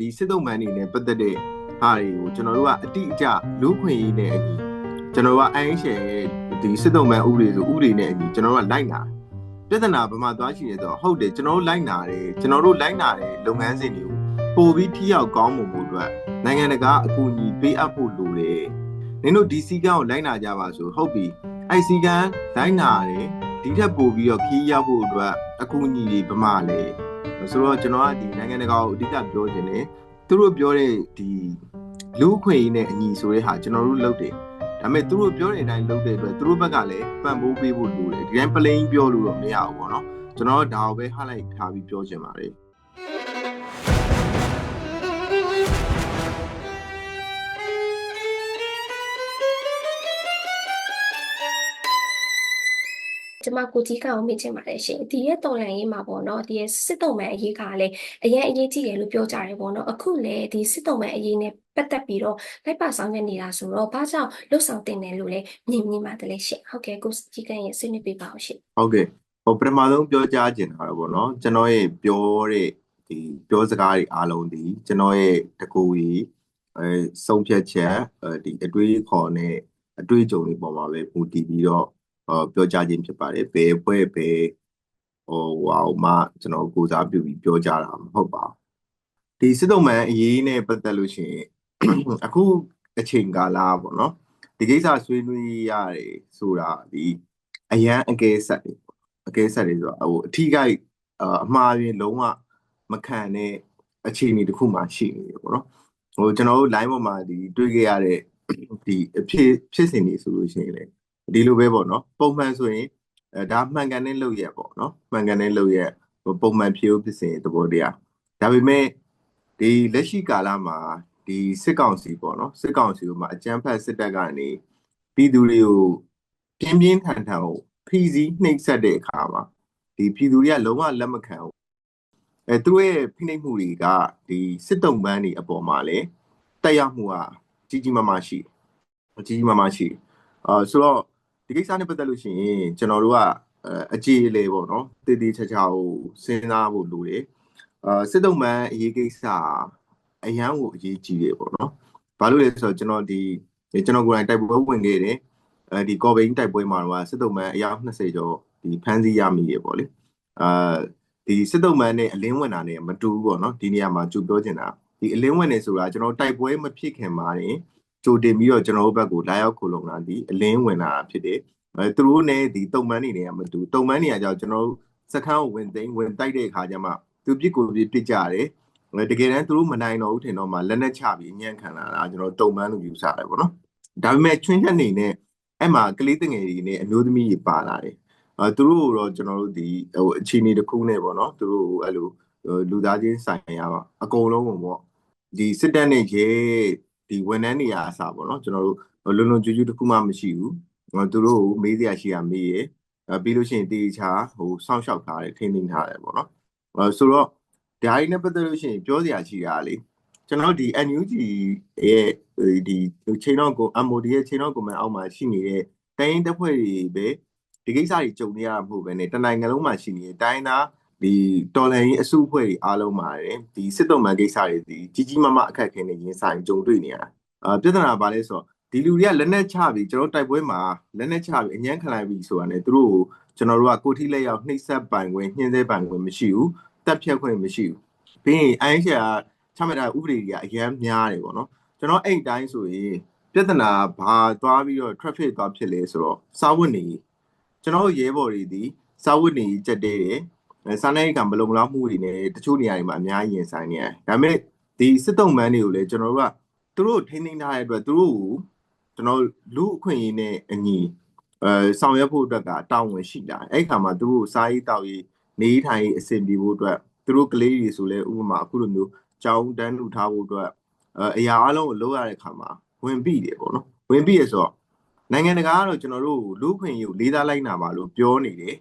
ဒီစစ်တုံးမန်နေနဲ့ပတ်သက်တဲ့ဟာတွေကိုကျွန်တော်တို့ကအတိအကျလူခွင့်ရေးနဲ့အညီကျွန်တော်တို့က IHL ရဲ့ဒီစစ်တုံးမန်ဥပဒေဆိုဥပဒေနဲ့အညီကျွန်တော်တို့ကလိုက်နာပြဿနာဘာမှသွားရှိရဲဆိုတော့ဟုတ်တယ်ကျွန်တော်တို့လိုက်နာတယ်ကျွန်တော်တို့လိုက်နာတဲ့လုပ်ငန်းစဉ်တွေကိုပို့ပြီးထိရောက်ကောင်းမှုမှုအတွက်နိုင်ငံတကာအကူအညီပေးအပ်ဖို့လိုတယ်နင်တို့ဒီစီကံကိုလိုက်နာကြပါဆိုဟုတ်ပြီအဲ့စီကံလိုက်နာတယ်ဒီထက်ပိုပြီးတော့ခီးရောက်ဖို့အတွက်အကူအညီတွေပမာလဲ ဆိုတော့ကျွန်တော်ကဒီနိုင်ငံတကာကိုအဓိကပြောချင်တယ်သူတို့ပြောတဲ့ဒီလူခွင့်ရေးနဲ့အညီဆိုတဲ့ဟာကျွန်တော်တို့လုပ်တယ်ဒါပေမဲ့သူတို့ပြောတဲ့အတိုင်းလုပ်တဲ့အတွက်သူတို့ဘက်ကလည်းပံ့ပိုးပေးဖို့လိုတယ်ဒီတိုင်းပလိန်ပြောလို့တော့မရဘူးပေါ့နော်ကျွန်တော်ဒါကိုပဲ highlight ထားပြီးပြောချင်ပါတယ် ကျမကိုကြီးကအောင်မြင်ချင်ပါတယ်ရှင်ဒီရဲ့တော်လန်ရေးမှာပေါ့နော်ဒီရဲ့စစ်တုံးမဲ့အရေးကလည်းအရင်အရေးကြီးတယ်လို့ပြောကြတယ်ပေါ့နော်အခုလည်းဒီစစ်တုံးမဲ့အရေးနဲ့ပတ်သက်ပြီးတော့လိုက်ပါဆောင်ရွက်နေတာဆိုတော့ဘာကြောင့်လှုပ်ဆောင်တင်တယ်လို့လည်းမြင်မြင်ပါတယ်လေရှင်ဟုတ်ကဲ့ကိုကြီးကရဲ့ဆွေးနွေးပေးပါအောင်ရှင်ဟုတ်ကဲ့ဟိုပထမဆုံးပြောကြားချင်တာတော့ဗောနော်ကျွန်တော်ရဲ့ပြောတဲ့ဒီပြောစကားတွေအားလုံးဒီကျွန်တော်ရဲ့တကူကြီးအဲဆုံးဖြတ်ချက်အဲဒီအတွေးခေါ်နဲ့အတွေးကြုံတွေပေါ်မှာပဲမူတည်ပြီးတော့ဟော ပြောကြားခြင်းဖြစ်ပါတယ်ဘယ်ဘွဲ့ဘယ်ဟိုဟောမှကျွန်တော်ကိုစားပြုပြီးပြောကြတာမဟုတ်ပါဘူးဒီစစ်တုံးမှန်အရေးနဲ့ပတ်သက်လို့ရှိရင်အခုအချိန်ကာလပေါ့နော်ဒီကိစ္စဆွေးနွေးရတယ်ဆိုတာဒီအရန်အကဲဆက်တွေပေါ့အကဲဆက်တွေဆိုတာဟိုအထီးကိုက်အမှားရင်လုံးဝမခံတဲ့အခြေအနေတစ်ခုမှရှိနေတယ်ပေါ့နော်ဟိုကျွန်တော်တို့ line ပေါ်မှာဒီတွေ့ခဲ့ရတဲ့ဒီအဖြစ်ဖြစ်စဉ်တွေဆိုလို့ရှိရင်လေ ဒီလိုပဲပေါ့နော်ပုံမှန်ဆိုရင်အဲဒါမှန်ကန်တဲ့လုပ်ရက်ပေါ့နော်မှန်ကန်တဲ့လုပ်ရက်ပုံမှန်ဖြိုးဖြစ်စဉ်သဘောတရားဒါပေမဲ့ဒီလက်ရှိကာလမှာဒီစစ်ကောင်စီပေါ့နော်စစ်ကောင်စီကမှအကြမ်းဖက်စစ်တပ်ကနေပြည်သူတွေကိုပြင်းပြင်းထန်ထန်ကိုဖိစီးနှိပ်စက်တဲ့အခါမှာဒီပြည်သူတွေကလုံးဝလက်မခံဘူးအဲသူတို့ရဲ့ဖိနှိပ်မှုတွေကဒီစစ်တုံးပန်းတွေအပေါ်မှာလည်းတက်ရောက်မှုကကြီးကြီးမားမားရှိကြီးကြီးမားမားရှိအာဆိုတော့ ဒီကိစ္စနဲ့ပတ်သက်လို့ရှိရင်ကျွန်တော်တို့ကအကြည်အလေပေါ့နော်တည်တည်ချာချာကိုစဉ်းစားဖို့လိုတယ်အာစစ်တုံးပန်းအရေးကိစ္စအရန်ကိုအရေးကြီးတယ်ပေါ့နော်ဘာလို့လဲဆိုတော့ကျွန်တော်ဒီကျွန်တော်ကိုယ်တိုင်တိုက်ပွဲဝင်ခဲ့တယ်အဲဒီကော်ဘိန်းတိုက်ပွဲမှာတော့စစ်တုံးပန်းအယောက်20ကျော်ဒီဖမ်းဆီးရမိရေပေါ့လေအာဒီစစ်တုံးပန်းနဲ့အလင်းဝင်တာနဲ့မတူဘူးပေါ့နော်ဒီနေရာမှာကျူပြောချင်တာဒီအလင်းဝင်နေဆိုတာကျွန်တော်တိုက်ပွဲမဖြစ်ခင်မှာနေ ကြိုတင်ပြီးတော့ကျွန်တော်တို့ဘက်ကိုလာရောက်ခုလုံလာဒီအလင်းဝင်လာတာဖြစ်တယ်အဲသူတို့နဲ့ဒီတုံမန်းနေနေမတူတုံမန်းနေရကြောင့်ကျွန်တော်တို့စခန်းကိုဝင်သိမ်းဝင်တိုက်တဲ့အခါကျမှသူပြစ်ကိုပြစ်ပြစ်ကြတယ်တကယ်တမ်းသူတို့မနိုင်တော့ဘူးထင်တော့မှလက်နဲ့ချပြီးအညံ့ခံလာတာကျွန်တော်တုံမန်းလို့ယူဆတယ်ပေါ့နော်ဒါပေမဲ့ချွင်းချက်နေနဲ့အဲ့မှာကလေးတငယ်တွေနဲ့အမျိုးသမီးတွေပါလာတယ်အဲသူတို့တော့ကျွန်တော်တို့ဒီဟိုအခြေအနေတစ်ခုနဲ့ပေါ့နော်သူတို့အဲ့လိုလူသားချင်းဆိုင်ရာအကုန်လုံးပေါ့ဒီစစ်တပ်နဲ့ရဲ ဒီဝန်ထမ်းနေရာအစားပေါ့နော်ကျွန်တော်တို့လွန်လွန်ကျူးကျူးတစ်ခုမှမရှိဘူးသူတို့ကိုမေးစရာရှိရမေးရပြီးလို့ရှိရင်တေချာဟိုစောင့်ရှောက်ထားတယ်ထိန်းသိမ်းထားတယ်ပေါ့နော်အဲဆိုတော့ဒါရီနဲ့ပတ်သက်လို့ရှိရင်ပြောစရာရှိတာလေကျွန်တော်ဒီ NUG ရဲ့ဒီချိန်တော့ကို MOD ရဲ့ချိန်တော့ကိုမှအောက်မှာရှိနေတဲ့တိုင်းတပ်ဖွဲ့တွေပဲဒီကိစ္စတွေကြုံနေရမှာမဟုတ်ပဲねတနိုင်ငံလုံးမှာရှိနေတဲ့တိုင်းသား ဒီတော်လန်ရေးအစုအဖွဲ့တွေအားလုံးမှာတယ်ဒီစစ်တုံးမှန်ကိစ္စတွေဒီကြီးကြီးမားမားအခက်ခဲနေရင်ဆိုင်ကြုံတွေ့နေရတာအာပြဿနာပါလဲဆိုတော့ဒီလူတွေကလက်နက်ချပြီးကျွန်တော်တိုက်ပွဲမှာလက်နက်ချပြီးအញ្ញမ်းခံလိုက်ပြီးဆိုတာ ਨੇ သူတို့ကိုကျွန်တော်တို့ကကိုထိလက်ရောက်နှိပ်စက်ပိုင်ခွင့်ညှင်းဆဲပိုင်ခွင့်မရှိဘူးတက်ဖြတ်ခွင့်မရှိဘူးပြီးရင်အိုင်းရှာချမှတ်တာဥပဒေတွေကအရန်များတယ်ပေါ့နော်ကျွန်တော်အဲ့တိုင်းဆိုရင်ပြဿနာဘာသွားပြီးတော့ traffic သွားဖြစ်လဲဆိုတော့စာဝတ်နေကျွန်တော်ရဲဘော်တွေဒီစာဝတ်နေကြက်တဲတယ် စာနယ်ကမလုံလောက်မှုတွေနဲ့တချို့နေရာတွေမှာအများကြီးရင်ဆိုင်နေရတယ်ဒါပေမဲ့ဒီစစ်တုံးမန်းတွေကိုလည်းကျွန်တော်တို့ကသူတို့ထိန်းသိမ်းထားတဲ့အတွက်သူတို့ကိုကျွန်တော်လူအခွင့်အရေးနဲ့အညီအဲဆောင်ရွက်ဖို့အတွက်ကတာဝန်ရှိတာအဲ့ခါမှာသူတို့စားရေးတောက်ရေးနေထိုင်ရေးအဆင်ပြေဖို့အတွက်သူတို့ကလေးတွေဆိုလဲဥပမာအခုလိုမျိုးကြောင်းတန်းလူထားဖို့အတွက်အရာအလုံးကိုလုပ်ရတဲ့ခါမှာဝင်ပြီတယ်ပေါ့နော်ဝင်ပြီရဆိုတော့နိုင်ငံတကာကတော့ကျွန်တော်တို့လူခွင့်ရေးကိုလေးစားလိုက်နာပါလို့ပြောနေတယ်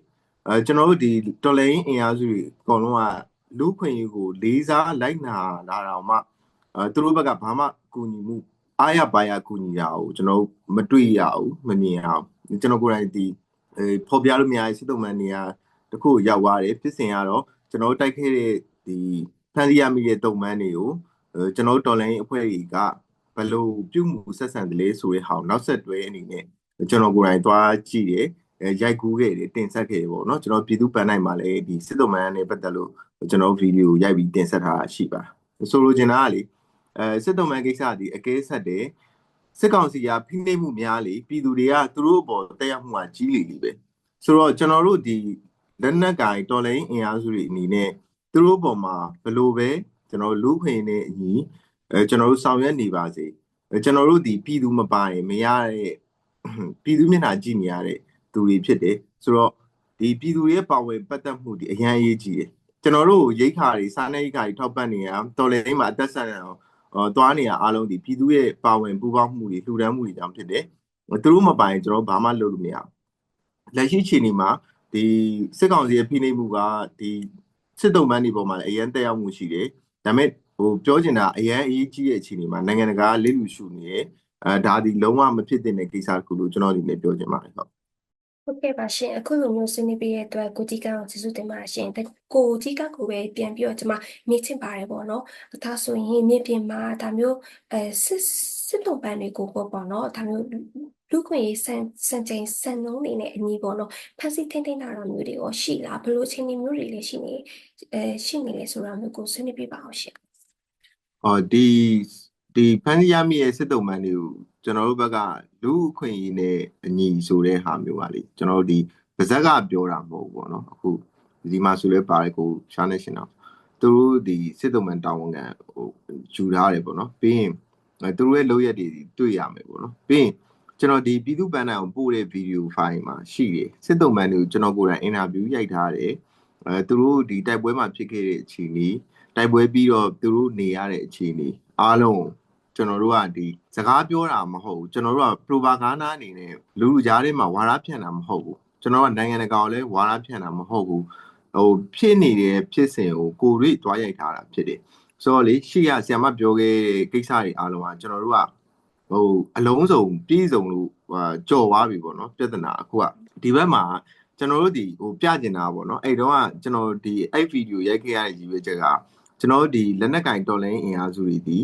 အဲကျွန်တော်တို့ဒီတော်လိုင်းအင်အားစုတွေအကုန်လုံးကလူခွင့်ရေးကိုလေးစားလိုက်နာလာတော့မှအဲသူတို့ဘက်ကဘာမှကူညီမှုအားရပါရကူညီရအောင်ကျွန်တော်မတွေ့ရအောင်မမြင်အောင်ကျွန်တော်ကိုယ်တိုင်ဒီဖော်ပြလို့မရတဲ့စစ်တုံးမှန်နေရာတခုရောက်သွားတယ်ဖြစ်စဉ်ကတော့ကျွန်တော်တိုက်ခဲ့တဲ့ဒီဖန်စီရမိတဲ့တုံမှန်တွေကိုအဲကျွန်တော်တို့တော်လိုင်းအဖွဲ့တွေကဘယ်လိုပြုမှုဆက်ဆံတယ်လဲဆိုတဲ့ဟာကိုနောက်ဆက်တွဲအနေနဲ့ကျွန်တော်ကိုယ်တိုင်သွားကြည့်တယ်အဲ ရိုက်ကူးခဲ့တယ်တင်ဆက်ခဲ့တယ်ပေါ့နော်ကျွန်တော်ပြည်သူပန်းနိုင်မှာလည်းဒီစစ်တုံးမန်းနဲ့ပတ်သက်လို့ကျွန်တော်ဗီဒီယိုရိုက်ပြီးတင်ဆက်ထားတာရှိပါဆိုလိုချင်တာကလေအဲစစ်တုံးမန်းကိစ္စဒီအကဲဆက်တယ်စစ်ကောင်စီကဖိနှိပ်မှုများလေပြည်သူတွေကသူတို့အပေါ်တက်ရောက်မှုကကြီးလေလေပဲဆိုတော့ကျွန်တော်တို့ဒီလက်နက်ကင်တော်လိုင်းအင်အားစုတွေအနေနဲ့သူတို့အပေါ်မှာဘယ်လိုပဲကျွန်တော်လူခွင့်နဲ့အညီအဲကျွန်တော်တို့ဆောင်ရွက်နေပါစေကျွန်တော်တို့ဒီပြည်သူမပိုင်မရတဲ့ပြည်သူမျက်နှာကြည့်နေရတဲ့ သူတွေဖြစ်တယ်ဆိုတော့ဒီပြည်သူရဲ့ပါဝင်ပတ်သက်မှုဒီအရန်အရေးကြီးတယ်ကျွန်တော်တို့ရိတ်ခါတွေစားနေရိတ်ခါတွေထောက်ပံ့နေရတော်လိုင်းမှာအသက်ဆက်နေအောင်အော်သွားနေရအားလုံးဒီပြည်သူရဲ့ပါဝင်ပူးပေါင်းမှုတွေလှူဒန်းမှုတွေကြောင့်ဖြစ်တယ်သူတို့မပိုင်ကျွန်တော်ဘာမှလုပ်လို့မရဘူးလက်ရှိချိန်ဒီမှာဒီစစ်ကောင်စီရဲ့ဖိနှိပ်မှုကဒီစစ်တုံးပန်းတွေပေါ်မှာလည်းအရန်တက်ရောက်မှုရှိတယ်ဒါပေမဲ့ဟိုပြောချင်တာအရန်အရေးကြီးတဲ့အခြေအနေမှာနိုင်ငံတကာလေးလူရှုနေရအဲဒါဒီလုံးဝမဖြစ်တဲ့ကိစ္စတစ်ခုလို့ကျွန်တော်ဒီနေ့ပြောချင်ပါတယ်ဟုတ် ဟုတ်ကဲ့ပါရှင်အခုလိုမျိုးဆွေးနွေးပေးတဲ့အတွက်ကိုကြီးကအောင်ကျေးဇူးတင်ပါတယ်ရှင်ကိုကြီးကကိုပဲပြန်ပြီးတော့ကျွန်မမေးချင်ပါတယ်ပေါ့နော်ဒါဆိုရင်မြေပြင်မှာဒါမျိုးအဲစစ်စစ်တုံးပန်းတွေကိုပေါ့ပေါ့နော်ဒါမျိုးလူခွင့်ရေးစံစံချိန်စံနှုန်းတွေနဲ့အညီပေါ့နော်ဖန်စီထိန်းသိမ်းတာမျိုးတွေရောရှိလားဘယ်လိုအခြေအနေမျိုးတွေလည်းရှိနေအဲရှိနေလဲဆိုတာမျိုးကိုဆွေးနွေးပြပါအောင်ရှင်အော်ဒီဒီဖန်စီရမိရဲ့စစ်တုံးပန်းတွေကို ကျွန်တော်တို့ဘက်ကလူအခွင့်အရေးနဲ့အညီဆိုတဲ့ဟာမျိုးပါလေကျွန်တော်တို့ဒီပါဇက်ကပြောတာမဟုတ်ဘူးပေါ့နော်အခုဒီမှာဆိုလဲပါတယ်ကိုရှာနေရှင်တော့သူတို့ဒီစစ်တုံးပန်းတာဝန်ခံဟိုယူထားတယ်ပေါ့နော်ပြီးရင်သူတို့ရဲ့လုပ်ရက်တွေတွေ့ရမယ်ပေါ့နော်ပြီးရင်ကျွန်တော်ဒီပြည်သူ့ပန်းတိုင်ကိုပို့တဲ့ဗီဒီယိုဖိုင်မှာရှိတယ်စစ်တုံးပန်းတွေကိုကျွန်တော်ကိုယ်တိုင်အင်တာဗျူးရိုက်ထားတယ်အဲသူတို့ဒီတိုက်ပွဲမှာဖြစ်ခဲ့တဲ့အခြေအနေတိုက်ပွဲပြီးတော့သူတို့နေရတဲ့အခြေအနေအားလုံး ကျွန်တော်တို့ကဒီစကားပြောတာမဟုတ်ဘူးကျွန်တော်တို့က propaganda အနေနဲ့လူလူကြားထဲမှာဝါဒဖြန့်တာမဟုတ်ဘူးကျွန်တော်ကနိုင်ငံတကာကိုလည်းဝါဒဖြန့်တာမဟုတ်ဘူးဟိုဖြစ်နေတဲ့ဖြစ်စဉ်ကိုကိုရိတွားရိုက်ထားတာဖြစ်တယ်ဆိုတော့လေရှေ့ကဆရာမပြောခဲ့တဲ့ကိစ္စတွေအားလုံးကကျွန်တော်တို့ကဟိုအလုံးစုံပြည့်စုံလို့ကြော်သွားပြီပေါ့နော်ပြဿနာအခုကဒီဘက်မှာကျွန်တော်တို့ဒီဟိုပြကျင်တာပေါ့နော်အဲ့တော့ကကျွန်တော်ဒီအဲ့ဗီဒီယိုရိုက်ခဲ့ရတဲ့ရည်ရွယ်ချက်ကကျွန်တော်ဒီလက်နက်ကင်တော်လိုင်းအင်အားစုတွေဒီ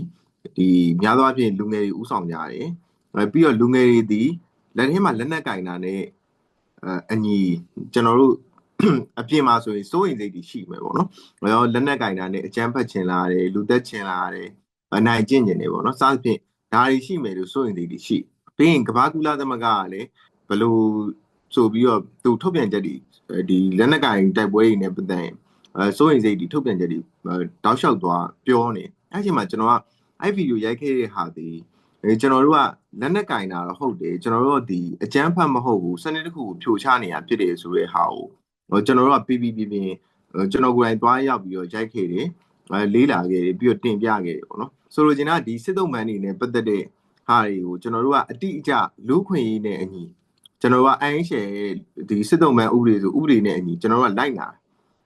ဒီများသောအားဖြင့်လူငယ်တွေဥဆောင်ကြတယ်အဲပြီးတော့လူငယ်တွေဒီလက်ထဲမှာလက်နက်ကင်တာနဲ့အညီကျွန်တော်တို့အပြင်မှာဆိုရင်စိုးရိမ်စိတ်တွေရှိမယ်ပေါ့နော်။ရောလက်နက်ကင်တာနဲ့အကြမ်းဖက်ချင်လာတယ်လူသက်ချင်လာတယ်အနိုင်ကျင့်ကျင်တယ်ပေါ့နော်။စသဖြင့်ဒါတွေရှိမယ်လို့စိုးရိမ်စိတ်တွေရှိ။ပြီးရင်ကမ္ဘာကူလာသမဂ္ဂကလည်းဘလို့ဆိုပြီးတော့သူထုတ်ပြန်ချက်တွေဒီလက်နက်ကင်တိုက်ပွဲတွေနဲ့ပတ်သက်ရင်အဲစိုးရိမ်စိတ်တွေထုတ်ပြန်ချက်တွေတောက်လျှောက်သွားပြောနေ။အဲ့ဒီမှာကျွန်တော်က အဲ့ဗီဒီယိုရိုက်ခဲ့တဲ့ဟာဒီအဲကျွန်တော်တို့ကလက်နက်ကင်တာတော့ဟုတ်တယ်ကျွန်တော်တို့ဒီအကြမ်းဖက်မဟုတ်ဘူးစနစ်တစ်ခုကိုဖြိုချနေတာဖြစ်တယ်ဆိုတဲ့ဟာကိုဟိုကျွန်တော်တို့က PPP ပြင်ကျွန်တော်ကိုယ်တိုင်သွားရောက်ပြီးတော့ရိုက်ခဲ့တယ်အဲလေးလာခဲ့တယ်ပြီးတော့တင်ပြခဲ့တယ်ပေါ့နော်ဆိုလိုချင်တာဒီစစ်တုံးမန်နေနဲ့ပတ်သက်တဲ့ဟာတွေကိုကျွန်တော်တို့ကအတိအကျလူခွင့်ရေးနဲ့အညီကျွန်တော်တို့က IHL ဒီစစ်တုံးမန်ဥပဒေဆိုဥပဒေနဲ့အညီကျွန်တော်တို့ကလိုက်နာ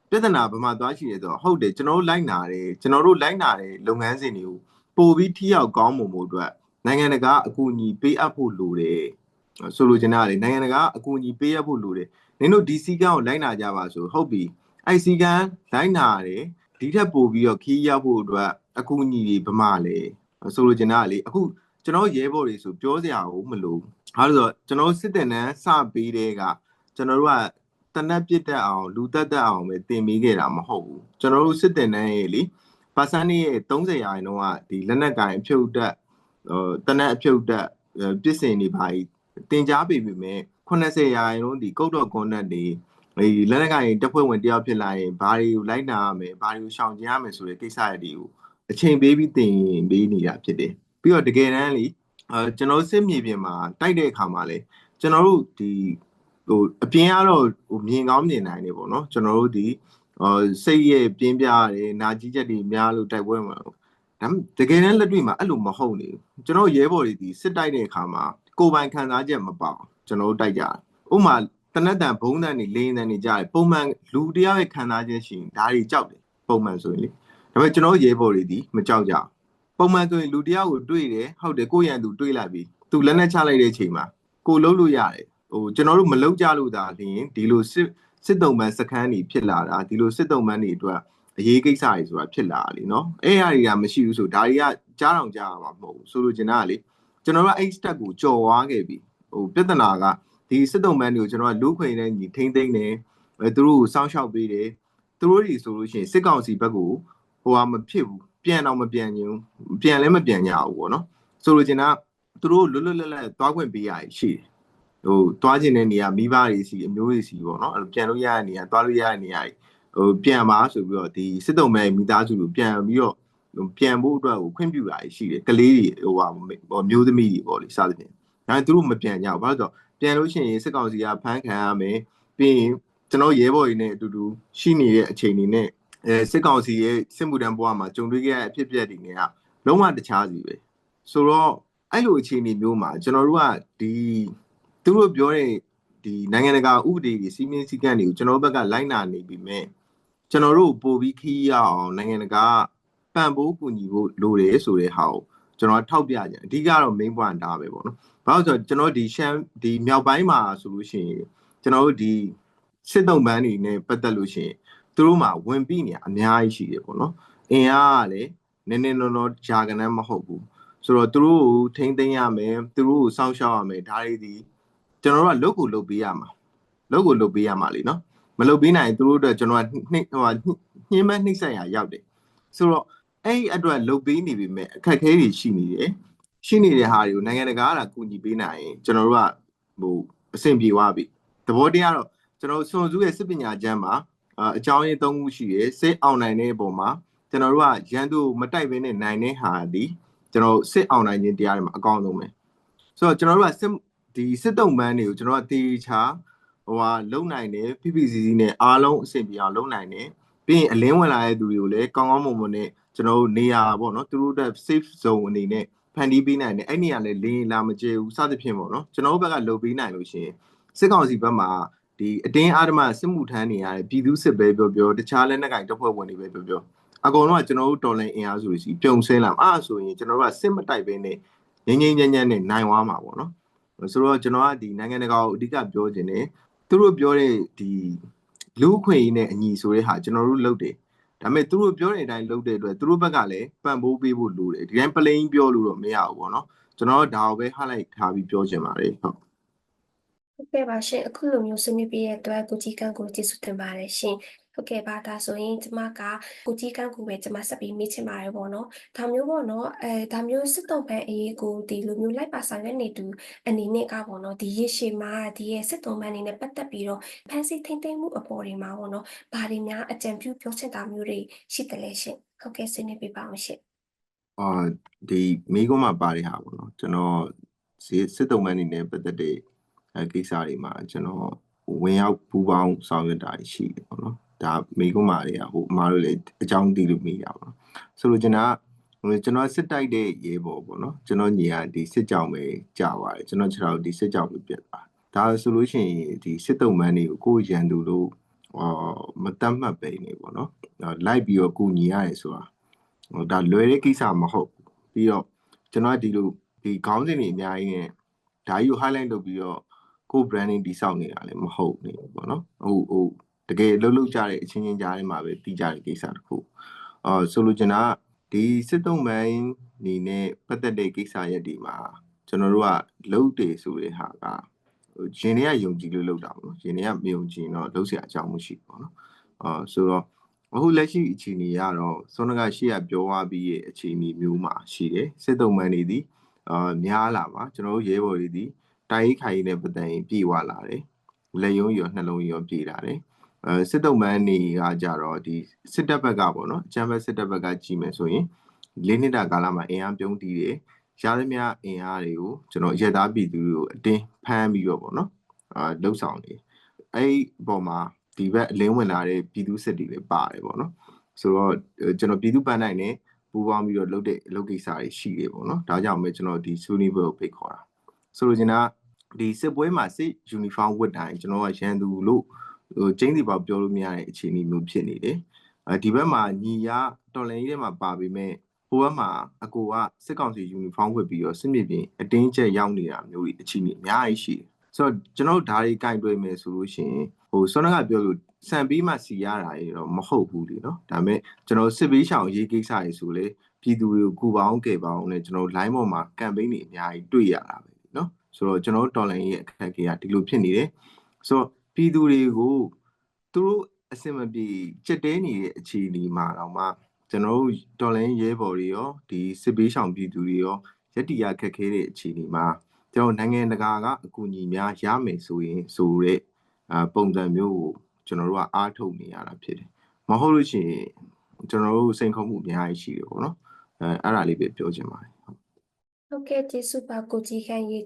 ပြဿနာဘာမှသွားရှိရဲဆိုတော့ဟုတ်တယ်ကျွန်တော်တို့လိုက်နာတယ်ကျွန်တော်တို့လိုက်နာတဲ့လုပ်ငန်းစဉ်တွေကို ပို့ပြီးထိရောက်ကောင်းမွန်မှုအတွက်နိုင်ငံတကာအကူအညီပေးအပ်ဖို့လိုတယ်ဆိုလိုချင်တာလေနိုင်ငံတကာအကူအညီပေးအပ်ဖို့လိုတယ်နင်တို့ဒီစီကန်းကိုလိုက်နာကြပါဆိုဟုတ်ပြီအဲ့စီကန်းလိုက်နာတယ်ဒီထက်ပိုပြီးတော့ခီးရောက်ဖို့အတွက်အကူအညီတွေဗမာလေဆိုလိုချင်တာလေအခုကျွန်တော်ရဲဘော်တွေဆိုပြောစရာကိုမလိုဟာလို့ဆိုကျွန်တော်စစ်တဲ့နန်းစပေးတဲ့ကကျွန်တော်တို့ကတနက်ပြစ်တတ်အောင်လူတက်တက်အောင်ပဲတင်ပေးခဲ့တာမဟုတ်ဘူးကျွန်တော်တို့စစ်တဲ့နန်းရဲ့လေ ပါစန်ရဲ့30ရာခိုင်နှုန်းကဒီလက်နက်ကင်အဖြုတ်တက်ဟိုတနက်အဖြုတ်တက်ပြစ်စင်နေပါတင် जा ပေပေမဲ့80ရာခိုင်နှုန်းဒီကုတ်တော့ကွန်နက်တွေဒီလက်နက်ကင်တပ်ဖွဲ့ဝင်တယောက်ဖြစ်လာရင်ဘာတွေကိုလိုက်နာရမယ်ဘာတွေကိုရှောင်ကျဉ်ရမယ်ဆိုတဲ့ကိစ္စတွေကိုအချိန်ပေးပြီးတင်ပေးနေတာဖြစ်တယ်ပြီးတော့တကယ်တမ်းလေအဲကျွန်တော်စစ်မြေပြင်မှာတိုက်တဲ့အခါမှာလေကျွန်တော်တို့ဒီဟိုအပြင်ကတော့ဟိုမြင်ကောင်းမြင်နိုင်တယ်ပေါ့နော်ကျွန်တော်တို့ဒီဟို စိတ်ရဲ့ပြင်းပြရတယ်နာကြီးချက်တွေများလို့တိုက်ပွဲမှာဒါတကယ်တမ်းလက်တွေ့မှာအဲ့လိုမဟုတ်နေဘူးကျွန်တော်ရဲဘော်တွေဒီစစ်တိုက်တဲ့အခါမှာကိုယ်ပိုင်ခံစားချက်မပေါ့ကျွန်တော်တို့တိုက်ကြတယ်ဥမာတနက်တန်ဘုံတန်နေလင်းတန်နေကြတယ်ပုံမှန်လူတရားရဲ့ခံစားချက်ရှိရင်ဒါတွေကြောက်တယ်ပုံမှန်ဆိုရင်လေဒါပေမဲ့ကျွန်တော်ရဲဘော်တွေဒီမကြောက်ကြပုံမှန်ဆိုရင်လူတရားကိုတွေ့တယ်ဟုတ်တယ်ကိုယ့်ရန်သူတွေ့လိုက်ပြီသူလက်နဲ့ချလိုက်တဲ့အချိန်မှာကိုလုံးလို့ရတယ်ဟိုကျွန်တော်တို့မလုံးကြလို့ဒါလျင်ဒီလိုစစ် စစ်တုံးပန်းစခန်းတွေဖြစ်လာတာဒီလိုစစ်တုံးပန်းတွေအတွက် အရေးကိစ္စတွေဆိုတာဖြစ်လာလीเนาะအဲ့အရာတွေကမရှိဘူးဆိုဒါတွေကကြားတောင်ကြားရမှာမဟုတ်ဘူးဆိုလိုချင်တာကလေကျွန်တော်တို့အဲ့ step ကိုကြော်ဝါခဲ့ပြီဟိုပြဿနာကဒီစစ်တုံးမန်းတွေကိုကျွန်တော်ကလူခွေနဲ့ညီထိမ့်သိမ့်တယ်အဲသူတို့ကိုစောင့်ရှောက်ပေးတယ်သူတို့တွေဆိုလို့ရှိရင်စစ်ကောင်စီဘက်ကိုဟိုဟာမဖြစ်ဘူးပြန်တော့မပြန်ညင်ပြန်လည်းမပြန်ကြဘူးပေါ့နော်ဆိုလိုချင်တာသူတို့လွတ်လွတ်လပ်လပ်သွားခွင့်ပေးရရှိတယ် ဟိုသွားခြင်းတဲ့နေရာမိဘတွေစီအမျိုးတွေစီပေါ့နော်အဲ့လိုပြန်လို့ရတဲ့နေရာသွားလို့ရတဲ့နေရာဟိုပြန်ပါဆိုပြီးတော့ဒီစစ်တုံးမဲ့မိသားစုကိုပြန်ပြီးတော့ပြန်ဖို့အတွက်ကိုခွင့်ပြုတာရှိတယ်ကလေးတွေဟိုဟာမျိုးသမီးတွေပေါ့လေစသဖြင့်ဒါသူတို့မပြန်ကြဘူးဘာလို့ဆိုတော့ပြန်လို့ရှိရင်စစ်ကောင်စီကဖမ်းခံရမယ်ပြီးရင်ကျွန်တော်ရဲဘော်တွေနဲ့အတူတူရှိနေတဲ့အချိန်တွေနဲ့အဲစစ်ကောင်စီရဲ့စစ်မှုထမ်းဘဝမှာကြုံတွေ့ခဲ့တဲ့အဖြစ်အပျက်တွေနဲ့ကလုံးဝတခြားစီပဲဆိုတော့အဲ့လိုအခြေအနေမျိုးမှာကျွန်တော်တို့ကဒီ သူတို့ပြောတဲ့ဒီနိုင်ငံတကာဥပဒေတွေစီမင်းစည်းကမ်းတွေကိုကျွန်တော်ဘက်ကလိုက်နာနေပြီမဲ့ကျွန်တော်တို့ပို့ပြီးခီးရအောင်နိုင်ငံတကာပံ့ပိုးကူညီဖို့လိုတယ်ဆိုတဲ့ဟာကိုကျွန်တော်ထောက်ပြကြအဓိကတော့ main point ဒါပဲပေါ့နော်။ဘာလို့ဆိုတော့ကျွန်တော်ဒီရှမ်းဒီမြောက်ပိုင်းမှာဆိုလို့ရှိရင်ကျွန်တော်တို့ဒီစစ်တုံးပန်းတွေနဲ့ပတ်သက်လို့ရှိရင်သူတို့မှာဝင်ပြီးနေအများကြီးရှိတယ်ပေါ့နော်။အင်အားကလည်းနည်းနည်းနော်နော်ဂျာကန်မဟုတ်ဘူး။ဆိုတော့သူတို့ကိုထိမ့်သိမ်းရမယ်သူတို့ကိုစောင့်ရှောက်ရမယ်ဒါတွေဒီ ကျွန်တော်တို့ကလုတ်ကိုလုတ်ပေးရမှာလုတ်ကိုလုတ်ပေးရမှာလीနော်မလုတ်ပေးနိုင်သူတို့အတွက်ကျွန်တော်ကနှိဟိုညှင်းမဲ့နှိမ့်ဆက်ရရောက်တယ်ဆိုတော့အဲ့ဒီအတွက်လုတ်ပေးနေပြီမဲ့အခက်ခဲတွေရှိနေတယ်ရှိနေတဲ့ဟာတွေကိုနိုင်ငံတကာကကူညီပေးနိုင်ရင်ကျွန်တော်တို့ကဟိုအဆင်ပြေသွားပြီသဘောတရားတော့ကျွန်တော်စွန်စုရဲ့စစ်ပညာကျမ်းမှာအကြောင်းရင်း၃ခုရှိတယ်စစ်အောင်နိုင်တဲ့ပုံမှာကျွန်တော်တို့ကရန်သူမတိုက်ဘဲနဲ့နိုင်တဲ့ဟာဒီကျွန်တော်စစ်အောင်နိုင်ခြင်းတရားတွေမှာအကောင်းဆုံးပဲဆိုတော့ကျွန်တော်တို့ကစစ် ဒီစစ်တုံးပန်းတွေကိုကျွန်တော်ကတေချာဟိုဟာလုံနိုင်တယ် PPCC နဲ့အားလုံးအဆင်ပြေအောင်လုံနိုင်တယ်ပြီးရင်အလင်းဝင်လာတဲ့သူတွေကိုလည်းကောင်းကောင်းမွန်မွန်နဲ့ကျွန်တော်တို့နေရာပေါ့နော်သူတို့အတွက် safe zone အနေနဲ့ဖန်တီးပေးနိုင်တယ်အဲ့နေရာလည်းလင်းလာမကျဘူးစသဖြင့်ပေါ့နော်ကျွန်တော်တို့ဘက်ကလုပ်ပေးနိုင်လို့ရှိရင်စစ်ကောင်စီဘက်မှာဒီအတင်းအာဓမစစ်မှုထမ်းနေရတဲ့ပြည်သူစစ်ပဲပြောပြောတခြားလက်နက်ကင်တပ်ဖွဲ့ဝင်တွေပဲပြောပြောအကုန်လုံးကကျွန်တော်တို့တော်လိုင်းအင်အားစုတွေစီပြုံဆင်းလာမှာအဲ့ဆိုရင်ကျွန်တော်တို့ကစစ်မတိုက်ဘဲနဲ့ငင်းငင်းညံ့ညံ့နဲ့နိုင်သွားမှာပေါ့နော် ဆိုတော့ကျွန်တော်ကဒီနိုင်ငံတကာကိုအဓိကပြောခြင်းတယ်သူတို့ပြောတဲ့ဒီလူခွင့်ရေးနဲ့အညီဆိုတဲ့ဟာကျွန်တော်တို့လုပ်တယ်ဒါပေမဲ့သူတို့ပြောတဲ့အတိုင်းလုပ်တဲ့အတွက်သူတို့ဘက်ကလည်းပံ့ပိုးပေးဖို့လိုတယ်ဒီတိုင်း plain ပြောလို့တော့မရဘူးပေါ့နော်ကျွန်တော်ဒါကိုပဲ highlight ထားပြီးပြောချင်ပါတယ်ဟုတ်ဟုတ်ကဲ့ပါရှင်အခုလိုမျိုးဆွေးနွေးပြတဲ့အတွက်ကိုကြီးကန်းကိုကျေးဇူးတင်ပါတယ်ရှင် ဟုတ်ကဲ့ပါဒါဆိုရင်ကျမကကိုကြီးကန်းကိုပဲကျမဆက်ပြီးမေးချင်ပါတယ်ပေါ့နော်ဒါမျိုးပေါ့နော်အဲဒါမျိုးစစ်တုံးပန်းအရေးကိုဒီလိုမျိုးလိုက်ပါဆောင်ရွက်နေသူအနေနဲ့ကပေါ့နော်ဒီရေရှည်မှာဒီရဲ့စစ်တုံးပန်းအနေနဲ့ပတ်သက်ပြီးတော့ဖန်စီထိမ့်သိမ့်မှုအပေါ်တွေမှာပေါ့နော်ဘာတွေများအကြံပြုပြောချင်တာမျိုးတွေရှိတယ်လဲရှင်ဟုတ်ကဲ့ဆွေးနွေးပြပါအောင်ရှင်အာဒီမိကုန်းမှာပါတဲ့ဟာပေါ့နော်ကျွန်တော်စစ်တုံးပန်းအနေနဲ့ပတ်သက်တဲ့ကိစ္စတွေမှာကျွန်တော်ဝင်ရောက်ပူးပေါင်းဆောင်ရွက်တာရှိတယ်ပေါ့နော် ဒါမိကုမာတွေကဟိုအမားတို့လည်းအကြောင်းသိလို့မိရပါဆိုလိုချင်တာဟိုကျွန်တော်စစ်တိုက်တဲ့ရေပေါ်ပေါ့နော်ကျွန်တော်ညီကဒီစစ်ကြောင်ပဲကြာပါတယ်ကျွန်တော်ခြေထောက်ဒီစစ်ကြောင်ပဲပြတ်သွားဒါဆိုလို့ရှိရင်ဒီစစ်တုံးမန်းတွေကိုကိုရန်သူလို့အော်မတတ်မှတ်ပဲနေပေါ့နော်လိုက်ပြီးတော့ကိုညီရတယ်ဆိုတာဟိုဒါလွယ်တဲ့ကိစ္စမဟုတ်ပြီးတော့ကျွန်တော်ဒီလိုဒီခေါင်းစဉ်တွေအများကြီးနဲ့ဒါကြီးကို highlight လုပ်ပြီးတော့ကို branding တိစောက်နေတာလည်းမဟုတ်နေဘူးပေါ့နော်ဟိုဟို တကယ်လှုပ်လှုပ်ကြတဲ့အချင်းချင်းကြားထဲမှာပဲတီးကြတဲ့ကိစ္စတစ်ခုအော်ဆိုလိုချင်တာကဒီစစ်တုံးမိုင်းနေနဲ့ပတ်သက်တဲ့ကိစ္စရက်ဒီမှာကျွန်တော်တို့ကလှုပ်တယ်ဆိုတဲ့ဟာကရှင်တွေကယုံကြည်လို့လှုပ်တာပေါ့နော်ရှင်တွေကမယုံကြည်တော့လှုပ်เสียအကြောင်းမရှိဘူးပေါ့နော်အော်ဆိုတော့အခုလက်ရှိအခြေအနေကတော့စောနကရှေ့ကပြောသွားပြီးရဲ့အခြေအနေမျိုးမှာရှိတယ်စစ်တုံးမန်းနေသည်အာများလာပါကျွန်တော်တို့ရဲဘော်တွေသည်တိုင်းခိုင်နဲ့ပတ်သက်ရင်ပြေဝလာတယ်လက်ယုံရောနှလုံးရောပြေလာတယ် အဲစစ်တုံးမန်းနေကကြတော့ဒီစစ်တပ်ဘက်ကပေါ့နော်အချမ်းဘက်စစ်တပ်ဘက်ကကြည့်မယ်ဆိုရင်လေးနှစ်တာကာလမှာအင်အားပြုံးတီးတယ်ရသမျှအင်အားတွေကိုကျွန်တော်ရက်သားပြည်သူတွေကိုအတင်းဖမ်းပြီးတော့ပေါ့နော်အာလှုပ်ဆောင်နေအဲ့ဒီပေါ်မှာဒီဘက်အလင်းဝင်လာတဲ့ပြည်သူစစ်တွေလည်းပါတယ်ပေါ့နော်ဆိုတော့ကျွန်တော်ပြည်သူပန်းနိုင်နဲ့ပူးပေါင်းပြီးတော့လုပ်တဲ့လုပ်ကိစ္စတွေရှိတယ်ပေါ့နော်ဒါကြောင့်ပဲကျွန်တော်ဒီဆွေးနွေးပွဲကိုဖိတ်ခေါ်တာဆိုလိုချင်တာဒီစစ်ပွဲမှာစစ်ယူနီဖောင်းဝတ်တိုင်းကျွန်တော်ကရန်သူလို့ ဟိုကျင်းစီပေါပြောလို့မရတဲ့အခြေအနေမျိုးဖြစ်နေတယ်အဲဒီဘက်မှာညီရတော်လန်ကြီးထဲမှာပါပြီးမဲ့ဟိုဘက်မှာအကိုကစစ်ကောင်စီယူနီဖောင်းဝတ်ပြီးတော့စစ်မြေပြင်အတင်းကျပ်ရောက်နေတာမျိုးတွေအခြေအနေအများကြီးရှိတယ်ဆိုတော့ကျွန်တော်တို့ဒါတွေကင်တွေ့မယ်ဆိုလို့ရှိရင်ဟိုဆွမ်းကပြောလို့စံပြီးမှစီရတာရေတော့မဟုတ်ဘူးလေနော်ဒါပေမဲ့ကျွန်တော်စစ်ပေးရှောင်ရေးကိစ္စတွေဆိုလေပြည်သူတွေကိုကူပေါင်းကယ်ပေါင်းနဲ့ကျွန်တော် line ပေါ်မှာ campaign တွေအများကြီးတွေ့ရတာပဲနော်ဆိုတော့ကျွန်တော်တော်လိုင်းရဲ့အခက်အခဲကဒီလိုဖြစ်နေတယ်ဆိုတော့ ပြည်သူတွေကိုသူတို့အစင်မပြေကြက်တဲနေတဲ့အခြေအနေမှာတော့မှကျွန်တော်တို့တော်လိုင်းရဲဘော်တွေရောဒီစစ်ပေးရှောင်ပြည်သူတွေရောရက်တီရခက်ခဲတဲ့အခြေအနေမှာကျွန်တော်နိုင်ငံတကာကအကူအညီများရမယ်ဆိုရင်ဆိုတဲ့အာပုံစံမျိုးကိုကျွန်တော်တို့ကအားထုတ်နေရတာဖြစ်တယ်မဟုတ်လို့ရှိရင်ကျွန်တော်တို့စိန်ခေါ်မှုအများကြီးရှိတယ်ပေါ့နော်အဲအဲ့ဒါလေးပဲပြောချင်ပါတယ်ဟုတ်ကဲ့ကျေးဇူးပါကိုကြီးခန့်ရေး